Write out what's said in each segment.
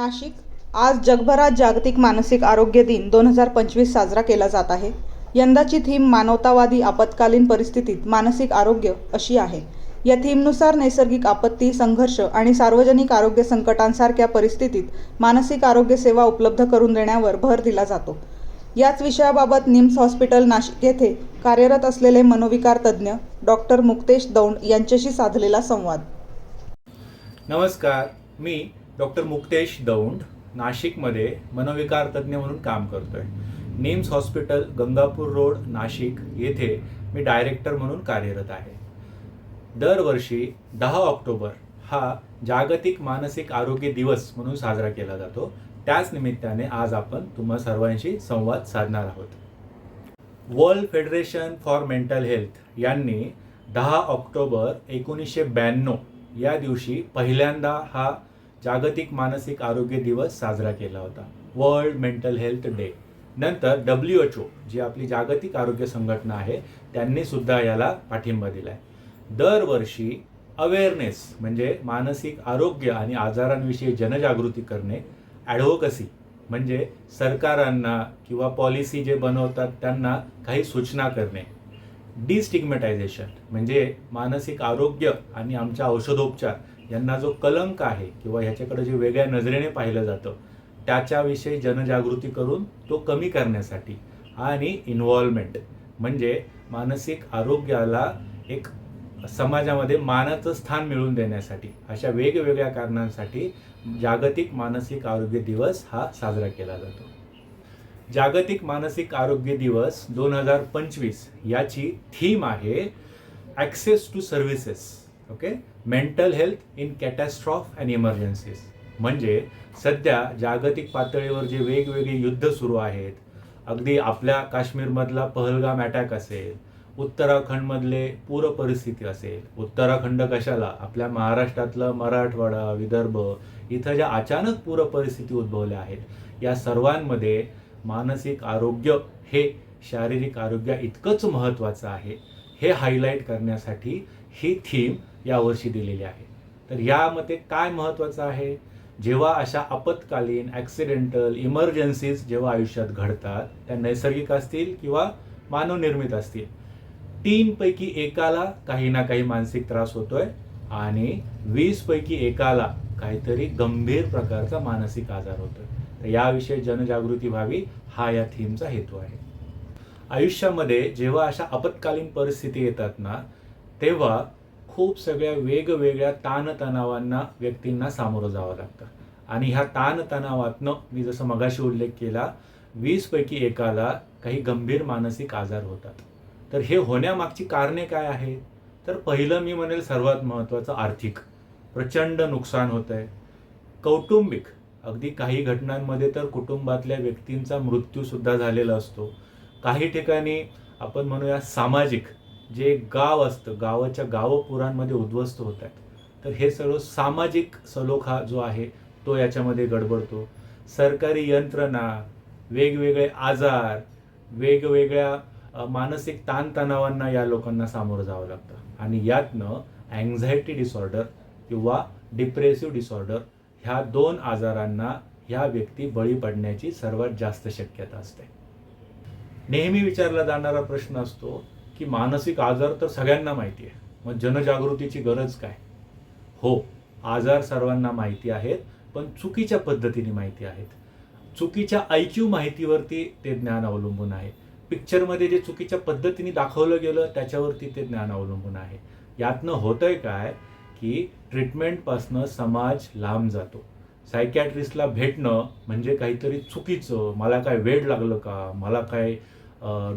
नाशिक. आज जगभरात जागतिक मानसिक आरोग्य दिन दोन हजार पंचवीस साजरा केला जात आहे. यंदाची थीम मानवतावादी आपत्कालीन परिस्थितीत मानसिक आरोग्य अशी आहे. या थीमनुसार नैसर्गिक आपत्ती संघर्ष आणि सार्वजनिक आरोग्य संकटांसारख्या परिस्थितीत मानसिक आरोग्य सेवा उपलब्ध करून देण्यावर भर दिला जातो. याच विषयाबाबत निम्स हॉस्पिटल नाशिक येथे कार्यरत असलेले मनोविकार तज्ज्ञ डॉक्टर मुक्तेश दौंड यांच्याशी साधलेला संवाद. नमस्कार. मी डॉक्टर मुक्तेश दौंड नाशिकमध्ये मनोविकार तज्ज्ञ म्हणून काम करतोय. NIMS hospital Gangapur road Nashik येथे मी डायरेक्टर म्हणून कार्यरत आहे. दरवर्षी दहा ऑक्टोबर हा जागतिक मानसिक आरोग्य दिवस म्हणून साजरा केला जातो. त्याच निमित्ताने आज आपण तुम्हा सर्वांशी संवाद साधणार आहोत. World federation for mental health यांनी दहा ऑक्टोबर एकोणीसशे ब्याण्णव या दिवशी पहिल्यांदा हा जागतिक मानसिक आरोग्य दिवस साजरा केला होता. वर्ल्ड मेंटल हेल्थ डे नंतर डब्ल्यू एच ओ जी आपली जागतिक आरोग्य संघटना आहे त्यांनी सुद्धा याला पाठिंबा दिलाय. दरवर्षी अवेअरनेस म्हणजे मानसिक आरोग्य आणि आजारांविषयी जनजागृती करणे ॲडव्होकसी म्हणजे सरकारांना किंवा पॉलिसी जे बनवतात त्यांना काही सूचना करणे. डिस्टिग्मेटायझेशन म्हणजे मानसिक आरोग्य आणि आमच्या औषधोपचार यांना जो कलंक आहे किंवा ह्याच्याकडे जे वेगळ्या नजरेने पाहिलं जातं त्याच्याविषयी जनजागृती करून तो कमी करण्यासाठी आणि इन्व्हॉल्वमेंट म्हणजे मानसिक आरोग्याला एक समाजामध्ये मानाचं स्थान मिळवून देण्यासाठी अशा वेगवेगळ्या कारणांसाठी जागतिक मानसिक आरोग्य दिवस हा साजरा केला जातो. जागतिक मानसिक आरोग्य दिवस दोन हजार पंचवीस याची थीम आहे access to services okay mental health in catastrophe and emergencies म्हणजे सध्या जागतिक पातळीवर जे वेगवेगळे युद्ध सुरू आहेत अगदी आपल्या काश्मीरमधला पहलगाम अटॅक असेल उत्तराखंडमधले पूर परिस्थिती असेल उत्तराखंड कशाला आपल्या महाराष्ट्रातलं मराठवाडा विदर्भ इथं ज्या अचानक पूर परिस्थिती उद्भवल्या आहेत या सर्वांमध्ये मानसिक आरोग्य हे शारीरिक आरोग्य इतकंच महत्त्वाचं आहे हे हायलाईट करण्यासाठी ही थीम यावर्षी दिलेली आहे. तर यामध्ये काय महत्त्वाचं आहे? जेव्हा अशा आपत्कालीन ॲक्सिडेंटल इमर्जन्सीज जेव्हा आयुष्यात घडतात त्या नैसर्गिक असतील किंवा मानवनिर्मित असतील तीनपैकी एकाला काही ना काही मानसिक त्रास होतोय आणि वीस पैकी एकाला काहीतरी गंभीर प्रकारचा मानसिक आजार होतोय. तर याविषयी जनजागृती व्हावी हा या थीमचा हेतू आहे. आयुष्यामध्ये जेव्हा अशा आपत्कालीन परिस्थिती येतात ना तेव्हा खूप सगळ्या वेगवेगळ्या ताणतणावांना व्यक्तींना सामोरं जावं लागतं. आणि ह्या ताणतणावातनं मी जसं मगाशी उल्लेख केला वीसपैकी एकाला काही गंभीर मानसिक आजार होतात. तर हे होण्यामागची कारणे काय आहेत? तर पहिलं मी म्हणेल सर्वात महत्त्वाचं आर्थिक. प्रचंड नुकसान होत आहे कौटुंबिक. अगदी काही घटनांमध्ये तर कुटुंबातल्या व्यक्तींचा मृत्यूसुद्धा झालेला असतो. काही ठिकाणी आपण म्हणूया सामाजिक. जे गाव असतं गावाच्या गावपुरांमध्ये उद्ध्वस्त होत आहेत तर हे सगळं सामाजिक सलोखा जो आहे तो याच्यामध्ये गडबडतो. सरकारी यंत्रणा वेगवेगळे आजार वेगवेगळ्या मानसिक ताणतणावांना या लोकांना सामोरं जावं लागतं. आणि यातनं अँझायटी डिसऑर्डर किंवा डिप्रेसिव्ह डिसऑर्डर ह्या दोन आजारांना ह्या व्यक्ती बळी पडण्याची सर्वात जास्त शक्यता असते. नेहमी विचारला जाणारा प्रश्न असतो की मानसिक आजार तर सगळ्यांना माहिती आहे. मग जनजागृतीची गरज काय? हो आजार सर्वांना माहिती आहेत पण चुकीच्या पद्धतीने माहिती आहेत. चुकीच्या ऐक्यू माहितीवरती ते ज्ञान अवलंबून आहे. पिक्चरमध्ये जे चुकीच्या पद्धतीने दाखवलं गेलं त्याच्यावरती ते ज्ञान अवलंबून आहे. यातनं होतंय काय की ट्रीटमेंटपासनं समाज लांब जातो. सायकॅट्रिस्टला भेटणं म्हणजे काहीतरी चुकीचं. मला काय वेळ लागलं का? मला काय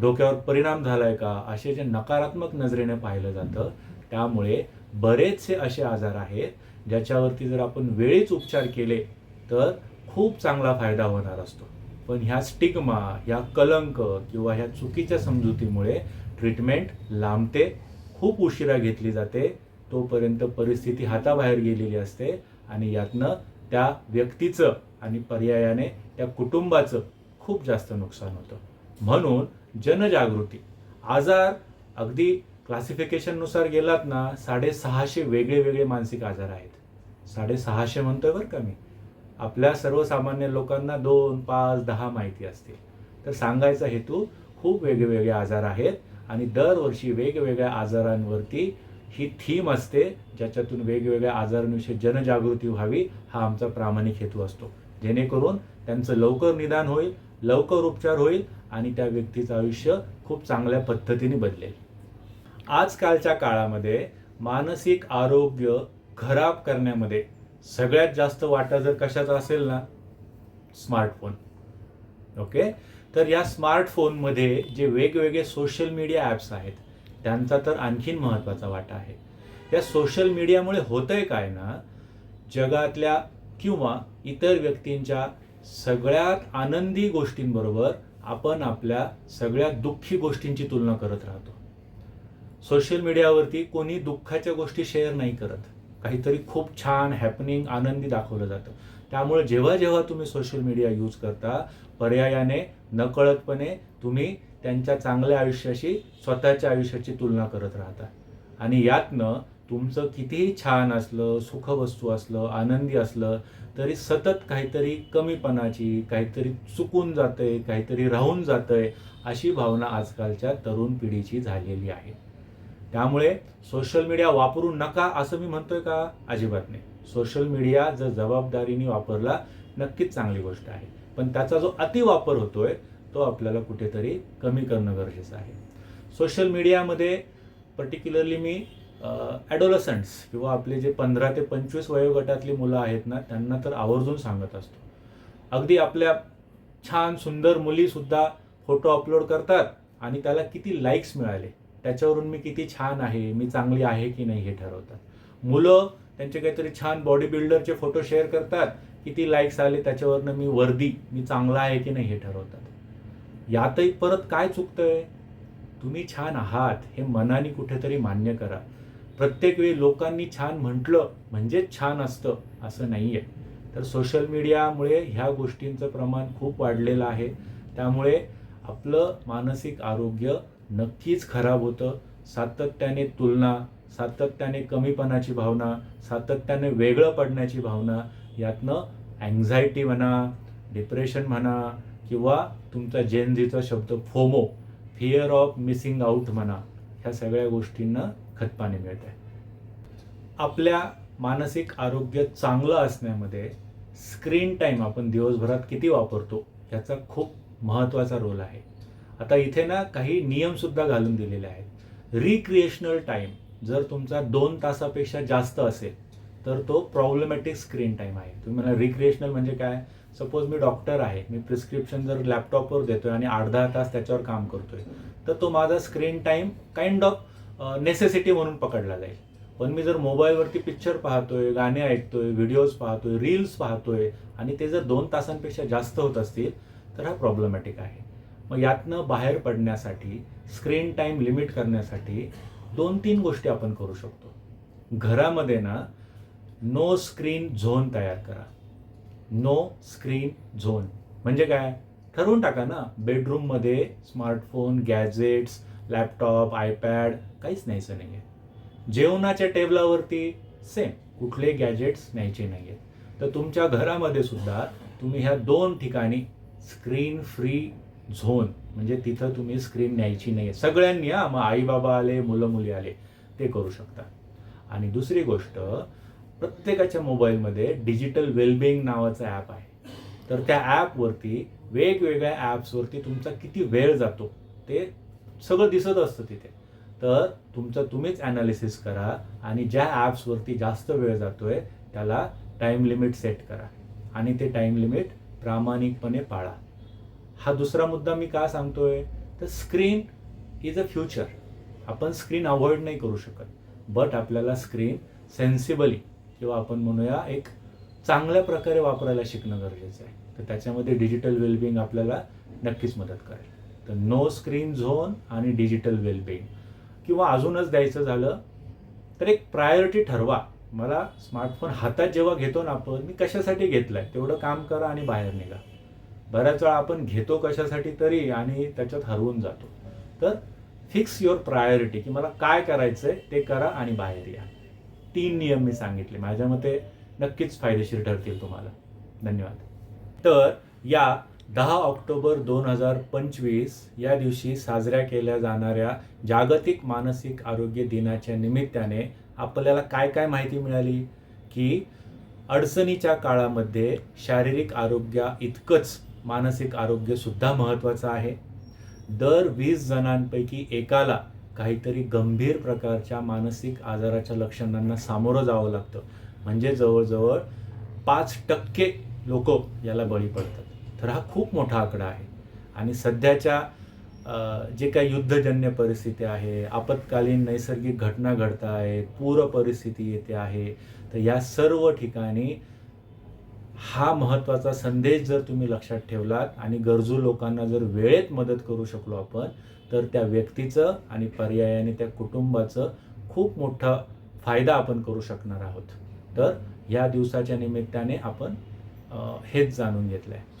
डोक्यावर परिणाम झालाय का? असे जे नकारात्मक नजरेने पाहिलं जातं त्यामुळे बरेचसे असे आजार आहेत ज्याच्यावरती जर आपण वेळीच उपचार केले तर खूप चांगला फायदा होणार असतो. पण ह्या स्टिग्मा ह्या कलंक किंवा ह्या चुकीच्या समजुतीमुळे ट्रीटमेंट लांबते खूप उशिरा घेतली जाते तोपर्यंत परिस्थिती हाताबाहेर गेलेली असते आणि यातनं त्या व्यक्तीचं आणि पर्यायाने त्या कुटुंबाचं खूप जास्त नुकसान होतं. म्हणून जनजागृती. आजार अगदी क्लासिफिकेशननुसार गेलात ना साडेसहाशे वेगळे वेगळे मानसिक आजार आहेत. साडेसहाशे म्हणतोय बरं का मी. आपल्या सर्वसामान्य लोकांना दोन पाच दहा माहिती असते तर सांगायचा हेतू खूप वेगवेगळे आजार आहेत आणि दरवर्षी वेगवेगळ्या आजारांवरती ही थीम असते ज्याच्यातून वेगवेगळ्या आजारांविषयी जनजागृती व्हावी हा आमचा प्रामाणिक हेतू असतो. जेणेकरून त्यांचं लवकर निदान होईल लवकर उपचार होईल आणि त्या व्यक्तीचं आयुष्य खूप चांगल्या पद्धतीने बदलेल. आजकालच्या काळामध्ये मानसिक आरोग्य खराब करण्यामध्ये सगळ्यात जास्त वाटा जर कशाचा असेल ना? स्मार्टफोन. ओके? तर या स्मार्टफोनमध्ये जे वेगवेगळे सोशल मीडिया ॲप्स आहेत त्यांचा तर आणखीन महत्त्वाचा वाटा आहे. या सोशल मीडियामुळे होतंय काय ना? जगातल्या किंवा इतर व्यक्तींच्या सगळ्यात आनंदी गोष्टींबरोबर आपण आपल्या सगळ्या दुःखी गोष्टींची तुलना करत राहतो. सोशल मीडियावरती कोणी दुःखाच्या गोष्टी शेअर नाही करत. काहीतरी खूप छान हॅपनिंग आनंदी दाखवलं जातं. त्यामुळे जेव्हा जेव्हा तुम्ही सोशल मीडिया यूज करता पर्यायाने नकळतपणे तुम्ही त्यांच्या चांगल्या आयुष्याशी स्वतःच्या आयुष्याची तुलना करत राहता. आणि यातनं तुमचं कितीही छान असलं सुखवस्तू असलं आनंदी असलं तरी सतत काहीतरी कमीपणाची काहीतरी चुकून जातंय काहीतरी राहून जातंय अशी भावना आजकालच्या तरुण पिढीची झालेली आहे. त्यामुळे सोशल मीडिया वापरू नका असं मी म्हणतोय का? अजिबात नाही. सोशल मीडिया जर जबाबदारीने वापरला नक्कीच चांगली गोष्ट आहे. पण त्याचा जो अतिवापर होतोय तो आपल्याला कुठेतरी कमी करणं गरजेचं आहे. सोशल मीडियामध्ये पर्टिक्युलरली मी ॲडोलसंट्स किंवा आपले जे पंधरा ते पंचवीस वयोगटातली मुलं आहेत ना त्यांना तर आवर्जून सांगत असतो. अगदी आपल्या छान सुंदर मुलीसुद्धा फोटो अपलोड करतात आणि त्याला किती लाईक्स मिळाले त्याच्यावरून मी किती छान आहे मी चांगली आहे की नाही हे ठरवतात. मुलं त्यांचे काहीतरी छान बॉडी बिल्डरचे फोटो शेअर करतात किती लाईक्स आले त्याच्यावरनं मी वर्दी मी चांगला आहे की नाही हे ठरवतात. यातही परत काय चुकतंय? तुम्ही छान आहात हे मनाने कुठेतरी मान्य करा. प्रत्येक वेळी लोकांनी छान म्हटलं म्हणजेच छान असतं असं नाही आहे तर सोशल मीडियामुळे ह्या गोष्टींचं प्रमाण खूप वाढलेलं आहे. त्यामुळे आपलं मानसिक आरोग्य नक्कीच खराब होतं. सातत्याने तुलना सातत्याने कमीपणाची भावना सातत्याने वेगळं पडण्याची भावना यातनं अँझायटी म्हणा डिप्रेशन म्हणा किंवा तुमचा जेनझीचा शब्द FOMO fear of missing out म्हणा ह्या सगळ्या गोष्टींना खतपाणी मिळत आहे. आपल्या मानसिक आरोग्य चांगलं असण्यामध्ये स्क्रीन टाईम आपण दिवसभरात किती वापरतो याचा खूप महत्त्वाचा रोल आहे. आता इथे ना काही नियमसुद्धा घालून दिलेले आहेत. रिक्रिएशनल टाईम जर तुमचा दोन तासापेक्षा जास्त असेल तर तो प्रॉब्लेमॅटिक स्क्रीन टाईम आहे. तुम्ही मला रिक्रिएशनल म्हणजे काय? सपोज मी डॉक्टर आहे मी प्रिस्क्रिप्शन जर लॅपटॉपवर देतोय आणि आठ दहा तास त्याच्यावर काम करतोय तर तो माझा screen time kind of necessity म्हणून पकडला जाईल. पण मी जर मोबाईलवरती पिक्चर पाहतोय गाणे ऐकतोय व्हिडिओज पाहतोय रील्स पाहतोय आणि ते जर दोन तासांपेक्षा जास्त होत असतील तर हा प्रॉब्लेमॅटिक आहे. मग यातनं बाहेर पडण्यासाठी स्क्रीन टाईम लिमिट करण्यासाठी दोन तीन गोष्टी आपण करू शकतो. घरामध्ये ना नो स्क्रीन झोन तयार करा. नो स्क्रीन झोन म्हणजे काय? ठरवून टाका ना. बेडरूममध्ये स्मार्टफोन गॅजेट्स लॅपटॉप आयपॅड काहीच न्यायचं नाही आहे जेवणाच्या टेबलावरती सेम कुठले गॅजेट्स न्यायचे नाही आहेत तर तुमच्या घरामध्ये सुद्धा तुम्ही ह्या दोन ठिकाणी स्क्रीन फ्री झोन म्हणजे तिथं तुम्ही स्क्रीन न्यायची नाही आहे सगळ्यांनी हां मग आई बाबा आले मुलं मुली आले ते करू शकता. आणि दुसरी गोष्ट प्रत्येकाच्या मोबाईलमध्ये डिजिटल वेलबिंग नावाचं ॲप आहे. तर त्या ॲपवरती वेगवेगळ्या ॲप्सवरती तुमचा किती वेळ जातो ते सगळं दिसत असतं तिथे. तर तुमचं तुम्हीच ॲनालिसिस करा आणि ज्या ॲप्सवरती जास्त वेळ जातो आहे त्याला टाईम लिमिट सेट करा आणि ते टाईम लिमिट प्रामाणिकपणे पाळा. हा दुसरा मुद्दा मी का सांगतो आहे तर स्क्रीन इज अ फ्युचर आपण स्क्रीन अवॉइड नाही करू शकत बट आपल्याला स्क्रीन सेन्सिबली किंवा आपण म्हणूया एक चांगल्या प्रकारे वापरायला शिकणं गरजेचं आहे. तर त्याच्यामध्ये डिजिटल वेलबिंग आपल्याला नक्कीच मदत करेल. तर नो स्क्रीन झोन आणि डिजिटल वेलबिंग किंवा अजूनच द्यायचं झालं तर एक प्रायोरिटी ठरवा. मला स्मार्टफोन हातात जेव्हा घेतो ना आपण मी कशासाठी घेतलाय? तेवढं काम करा आणि बाहेर निघा. बऱ्याच वेळा आपण घेतो कशासाठी तरी आणि त्याच्यात हरवून जातो. तर फिक्स युअर प्रायोरिटी की मला काय करायचं आहे ते करा आणि बाहेर या. तीन नियम मी सांगितले. माझ्या मते नक्कीच फायदेशीर ठरतील तुम्हाला. धन्यवाद. तर या दहा ऑक्टोबर दोन हजार पंचवीस या दिवशी साजऱ्या केल्या जाणाऱ्या जागतिक मानसिक आरोग्य दिनाच्या निमित्ताने आपल्याला काय काय माहिती मिळाली? की अडचणीच्या काळामध्ये शारीरिक आरोग्या इतकंच मानसिक आरोग्यसुद्धा महत्त्वाचं आहे. दर वीस जणांपैकी एकाला काहीतरी गंभीर प्रकारच्या मानसिक आजाराच्या लक्षणांना सामोरं जावं लागतं. म्हणजे जवळजवळ पाच टक्के लोक याला बळी पडतात. तर हा खूप मोठा आकडा आहे. आणि सध्याच्या जे काही युद्धजन्य परिस्थिती आहे आपत्कालीन नैसर्गिक घटना घडत आहेत पूर परिस्थिती येते आहे तर या सर्व ठिकाणी हा महत्त्वाचा संदेश जर तुम्ही लक्षात ठेवलात आणि गरजू लोकांना जर वेळेत मदत करू शकलो आपण तर त्या व्यक्तीचं आणि पर्यायाने त्या कुटुंबाचं खूप मोठा फायदा आपण करू शकणार आहोत. तर ह्या दिवसाच्या निमित्ताने आपण हेच जाणून घेतलं आहे